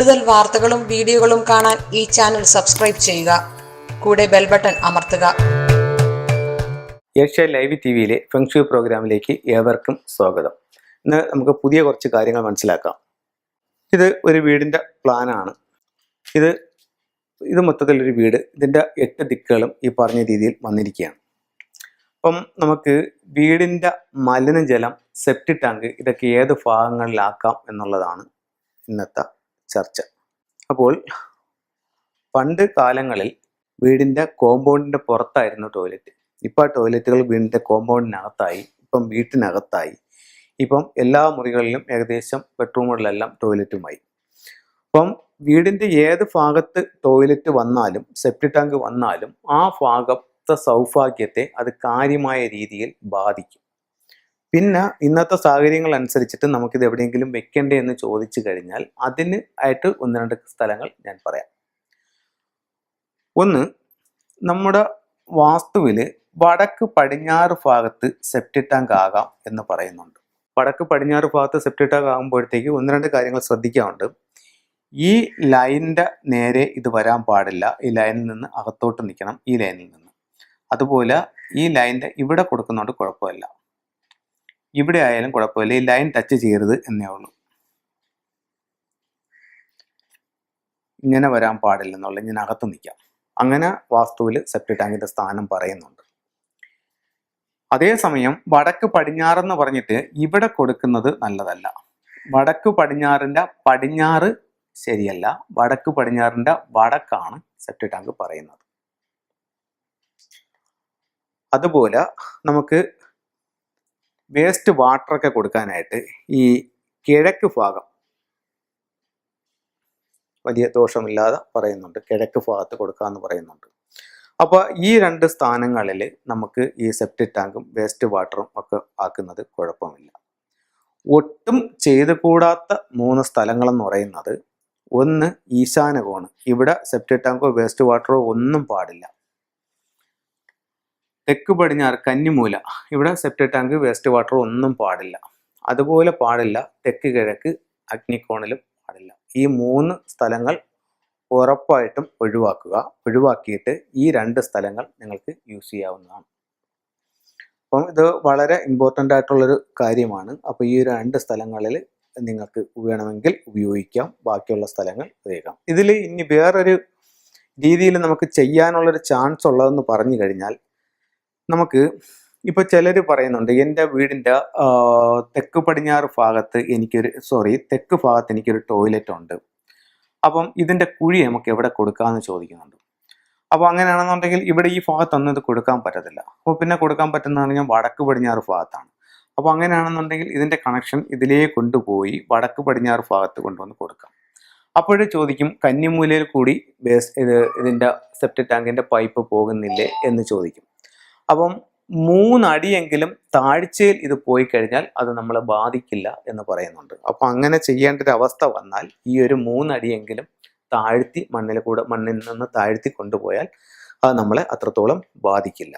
കൂടുതൽ വാർത്തകളും വീഡിയോകളും കാണാൻ ഈ ചാനൽ സബ്സ്ക്രൈബ് ചെയ്യുക. കൂടെ ബെൽ ബട്ടൺ അമർത്തുക. ഏഷ്യ ലൈവ് ടി വിയിലെ ഫെങ്ഷു പ്രോഗ്രാമിലേക്ക് ഏവർക്കും സ്വാഗതം. ഇന്ന് നമുക്ക് പുതിയ കുറച്ച് കാര്യങ്ങൾ മനസ്സിലാക്കാം. ഇത് ഒരു വീടിന്റെ പ്ലാനാണ്. ഇത് ഇത് മൊത്തത്തിലൊരു വീട്. ഇതിന്റെ എട്ട് ദിക്കുകളും ഈ പറഞ്ഞ രീതിയിൽ വന്നിരിക്കുകയാണ്. അപ്പം നമുക്ക് വീടിന്റെ മലിനജലം സെപ്റ്റി ടാങ്ക് ഇതൊക്കെ ഏത് ഭാഗങ്ങളിലാക്കാം എന്നുള്ളതാണ് ഇന്നത്തെ ചർച്ച. അപ്പോൾ പണ്ട് കാലങ്ങളിൽ വീടിന്റെ കോമ്പൗണ്ടിന്റെ പുറത്തായിരുന്നു ടോയ്ലറ്റ് ഇപ്പോൾ ടോയ്ലറ്റുകൾ വീടിന്റെ കോമ്പൗണ്ടിനകത്തായി ഇപ്പം വീട്ടിനകത്തായി. ഇപ്പം എല്ലാ മുറികളിലും ഏകദേശം ബെഡ്റൂമുകളിലെല്ലാം ടോയ്ലറ്റുമായി അപ്പം വീടിന്റെ ഏത് ഭാഗത്ത് ടോയ്ലറ്റ് വന്നാലും സെപ്റ്റി ടാങ്ക് വന്നാലും ആ ഭാഗത്തെ സൗഭാഗ്യത്തെ അത് കാര്യമായ രീതിയിൽ ബാധിക്കും. പിന്നെ ഇന്നത്തെ സാഹചര്യങ്ങൾ അനുസരിച്ചിട്ട് നമുക്കിത് എവിടെയെങ്കിലും വെക്കണ്ടേ എന്ന് ചോദിച്ചു കഴിഞ്ഞാൽ അതിന് ആയിട്ട് ഒന്ന് രണ്ട് സ്ഥലങ്ങൾ ഞാൻ പറയാം. ഒന്ന് നമ്മുടെ വാസ്തുവിൽ വടക്ക് പടിഞ്ഞാറ് ഭാഗത്ത് സെപ്റ്റി ടാങ്ക് ആകാം എന്ന് പറയുന്നുണ്ട്. വടക്ക് പടിഞ്ഞാറ് ഭാഗത്ത് സെപ്റ്റി ടാങ്ക് ആകുമ്പോഴത്തേക്ക് ഒന്ന് രണ്ട് കാര്യങ്ങൾ ശ്രദ്ധിക്കാറുണ്ട് ഈ ലൈനിന്റെ നേരെ ഇത് വരാൻ പാടില്ല. ഈ ലൈനിൽ നിന്ന് അകത്തോട്ട് നിൽക്കണം. ഈ ലൈനിൽ നിന്ന്. അതുപോലെ ഈ ലൈനിന്റെ ഇവിടെ കൊടുക്കുന്നതുകൊണ്ട് കുഴപ്പമില്ല. ഇവിടെ ആയാലും കുഴപ്പമില്ല. ഈ ലൈൻ ടച്ച് ചെയ്യരുത് എന്നേ ഉള്ളൂ. ഇങ്ങനെ വരാൻ പാടില്ലെന്നുള്ള ഇങ്ങനെ അകത്ത് നിൽക്കാം. അങ്ങനെ വാസ്തുവിൽ സെപ്റ്റി ടാങ്കിന്റെ സ്ഥാനം പറയുന്നുണ്ട്. അതേസമയം വടക്ക് പടിഞ്ഞാറെന്ന് പറഞ്ഞിട്ട് ഇവിടെ കൊടുക്കുന്നത് നല്ലതല്ല. വടക്ക് പടിഞ്ഞാറിന്റെ പടിഞ്ഞാറ് ശരിയല്ല. വടക്ക് പടിഞ്ഞാറിന്റെ വടക്കാണ് സെപ്റ്റി ടാങ്ക് പറയുന്നത്. അതുപോലെ നമുക്ക് വേസ്റ്റ് വാട്ടറൊക്കെ കൊടുക്കാനായിട്ട് ഈ കിഴക്ക് ഭാഗം. വലിയ ദോഷമില്ലാതെ പറയുന്നുണ്ട്. കിഴക്ക് ഭാഗത്ത് കൊടുക്കാമെന്ന് പറയുന്നുണ്ട്. അപ്പോൾ ഈ രണ്ട് സ്ഥാനങ്ങളിൽ നമുക്ക് ഈ സെപ്റ്റിക് ടാങ്കും വേസ്റ്റ് വാട്ടറും ഒക്കെ ആക്കുന്നത് കുഴപ്പമില്ല. ഒട്ടും ചെയ്തു കൂടാത്ത മൂന്ന് സ്ഥലങ്ങളെന്ന് പറയുന്നത് ഒന്ന് ഈശാനകോണ്. ഇവിടെ സെപ്റ്റിക് ടാങ്കോ വേസ്റ്റ് വാട്ടറോ ഒന്നും പാടില്ല. തെക്ക് പടിഞ്ഞാറ് കന്നിമൂല. ഇവിടെ സെപ്റ്റ് ടാങ്ക് വേസ്റ്റ് വാട്ടർ ഒന്നും പാടില്ല. അതുപോലെ പാടില്ല. തെക്ക് കിഴക്ക് അഗ്നിക്കോണിലും പാടില്ല. ഈ മൂന്ന് സ്ഥലങ്ങൾ ഉറപ്പായിട്ടും ഒഴിവാക്കുക. ഒഴിവാക്കിയിട്ട് ഈ രണ്ട് സ്ഥലങ്ങൾ നിങ്ങൾക്ക് യൂസ് ചെയ്യാവുന്നതാണ്. അപ്പം ഇത് വളരെ ഇമ്പോർട്ടന്റ് ആയിട്ടുള്ളൊരു കാര്യമാണ്. അപ്പോൾ ഈ രണ്ട് സ്ഥലങ്ങളിൽ നിങ്ങൾക്ക് വേണമെങ്കിൽ ഉപയോഗിക്കാം. ബാക്കിയുള്ള സ്ഥലങ്ങൾ ഉപയോഗിക്കാം. ഇതിൽ ഇനി വേറൊരു രീതിയിൽ നമുക്ക് ചെയ്യാനുള്ളൊരു ചാൻസ് ഉള്ളതെന്ന് പറഞ്ഞു കഴിഞ്ഞാൽ നമുക്ക് ഇപ്പൊ ചിലർ പറയുന്നുണ്ട് എന്റെ വീടിന്റെ തെക്ക് പടിഞ്ഞാറ് ഭാഗത്ത് എനിക്കൊരു സോറി തെക്ക് ഭാഗത്ത് എനിക്കൊരു ടോയ്ലറ്റ് ഉണ്ട്. അപ്പം ഇതിന്റെ കുഴി നമുക്ക് എവിടെ കൊടുക്കാമെന്ന് ചോദിക്കുന്നുണ്ട്. അപ്പോൾ അങ്ങനെയാണെന്നുണ്ടെങ്കിൽ ഇവിടെ ഈ ഭാഗത്തൊന്നും ഇത് കൊടുക്കാൻ പറ്റത്തില്ല. അപ്പോൾ പിന്നെ കൊടുക്കാൻ പറ്റുന്നതാണ് ഞാൻ വടക്ക് പടിഞ്ഞാറ് ഭാഗത്താണ്. അപ്പോൾ അങ്ങനെയാണെന്നുണ്ടെങ്കിൽ ഇതിന്റെ കണക്ഷൻ ഇതിലേ കൊണ്ടുപോയി വടക്ക് പടിഞ്ഞാറ് ഭാഗത്ത് കൊണ്ടുവന്ന് കൊടുക്കാം. അപ്പോഴേ ചോദിക്കും കന്നിമൂലയിൽ കൂടി ബേസ് ഇത് ഇതിന്റെ സെപ്റ്റ് ടാങ്കിന്റെ പൈപ്പ് പോകുന്നില്ലേ? എന്ന് ചോദിക്കും. അപ്പം മൂന്നടിയെങ്കിലും താഴ്ചയിൽ ഇത് പോയി കഴിഞ്ഞാൽ അത് നമ്മളെ ബാധിക്കില്ല എന്ന് പറയുന്നുണ്ട്. അപ്പം അങ്ങനെ ചെയ്യേണ്ട ഒരു അവസ്ഥ വന്നാൽ ഈ ഒരു മൂന്നടിയെങ്കിലും താഴ്ത്തി മണ്ണിൽ കൂടെ മണ്ണിൽ നിന്ന് താഴ്ത്തി കൊണ്ടുപോയാൽ അത് നമ്മളെ അത്രത്തോളം ബാധിക്കില്ല.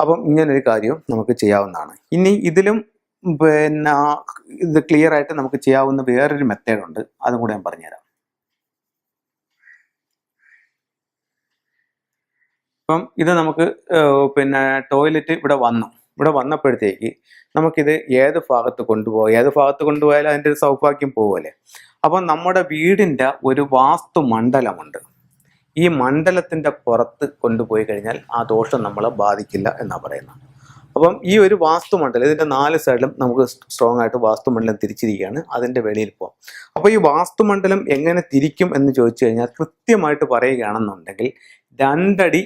അപ്പം ഇങ്ങനൊരു കാര്യവും നമുക്ക് ചെയ്യാവുന്നതാണ്. ഇനി ഇതിലും പിന്നെ ഇത് ക്ലിയർ ആയിട്ട് നമുക്ക് ചെയ്യാവുന്ന വേറൊരു മെത്തേഡുണ്ട് അതും കൂടെ ഞാൻ പറഞ്ഞുതരാം. ഇപ്പം ഇത് നമുക്ക് പിന്നെ ടോയ്ലറ്റ് ഇവിടെ വന്നു. ഇവിടെ വന്നപ്പോഴത്തേക്ക് നമുക്കിത് ഏത് ഭാഗത്ത് കൊണ്ടുപോകാം? ഏത് ഭാഗത്ത് കൊണ്ടുപോയാലും അതിന്റെ ഒരു സൗഭാഗ്യം പോകുമല്ലേ അപ്പം നമ്മുടെ വീടിന്റെ ഒരു വാസ്തു മണ്ഡലമുണ്ട് ഈ മണ്ഡലത്തിന്റെ പുറത്ത് കൊണ്ടുപോയി കഴിഞ്ഞാൽ ആ ദോഷം നമ്മളെ ബാധിക്കില്ല എന്നാണ് പറയുന്നത്. അപ്പം ഈ ഒരു വാസ്തു മണ്ഡലം ഇതിന്റെ നാല് സൈഡിലും നമുക്ക് സ്ട്രോങ് ആയിട്ട് വാസ്തു മണ്ഡലം തിരിച്ചിരിക്കുകയാണ്. അതിന്റെ വെളിയിൽ പോകാം അപ്പോൾ ഈ വാസ്തു മണ്ഡലം എങ്ങനെ തിരിക്കും എന്ന് ചോദിച്ചു കഴിഞ്ഞാൽ കൃത്യമായിട്ട് പറയുകയാണെന്നുണ്ടെങ്കിൽ രണ്ടടി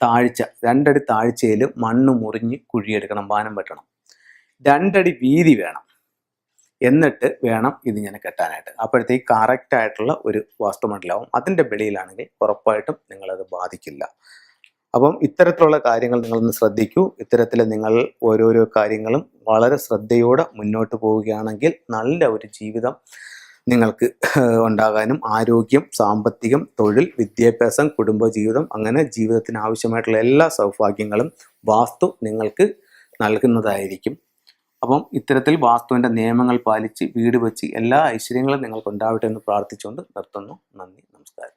താഴ്ച രണ്ടടി താഴ്ചയിൽ മണ്ണ് മുറിഞ്ഞ് കുഴിയെടുക്കണം വാനം വെട്ടണം. രണ്ടടി വീതി വേണം. എന്നിട്ട് വേണം ഇത് ഞാൻ കെട്ടാനായിട്ട്. അപ്പോഴത്തേക്ക് കറക്റ്റ് ആയിട്ടുള്ള ഒരു വാസ്തുമണ്ഡലാവും അതിന്റെ വെളിയിലാണെങ്കിൽ ഉറപ്പായിട്ടും നിങ്ങളത് ബാധിക്കില്ല. അപ്പം ഇത്തരത്തിലുള്ള കാര്യങ്ങൾ നിങ്ങളൊന്ന് ശ്രദ്ധിക്കൂ. ഇത്തരത്തിൽ നിങ്ങൾ ഓരോരോ കാര്യങ്ങളും വളരെ ശ്രദ്ധയോടെ മുന്നോട്ട് പോവുകയാണെങ്കിൽ നല്ല ഒരു ജീവിതം നിങ്ങൾക്ക് ഉണ്ടാകാനും ആരോഗ്യം സാമ്പത്തികം തൊഴിൽ വിദ്യാഭ്യാസം കുടുംബജീവിതം അങ്ങനെ ജീവിതത്തിന് ആവശ്യമായിട്ടുള്ള എല്ലാ സൗഭാഗ്യങ്ങളും വാസ്തു നിങ്ങൾക്ക് നൽകുന്നതായിരിക്കും. അപ്പം ഇത്തരത്തിൽ വാസ്തുവിന്റെ നിയമങ്ങൾ പാലിച്ച് വീട് വെച്ച് എല്ലാ ഐശ്വര്യങ്ങളും നിങ്ങൾക്ക് ഉണ്ടാവട്ടെ എന്ന് പ്രാർത്ഥിച്ചുകൊണ്ട് നിർത്തുന്നു. നന്ദി നമസ്കാരം.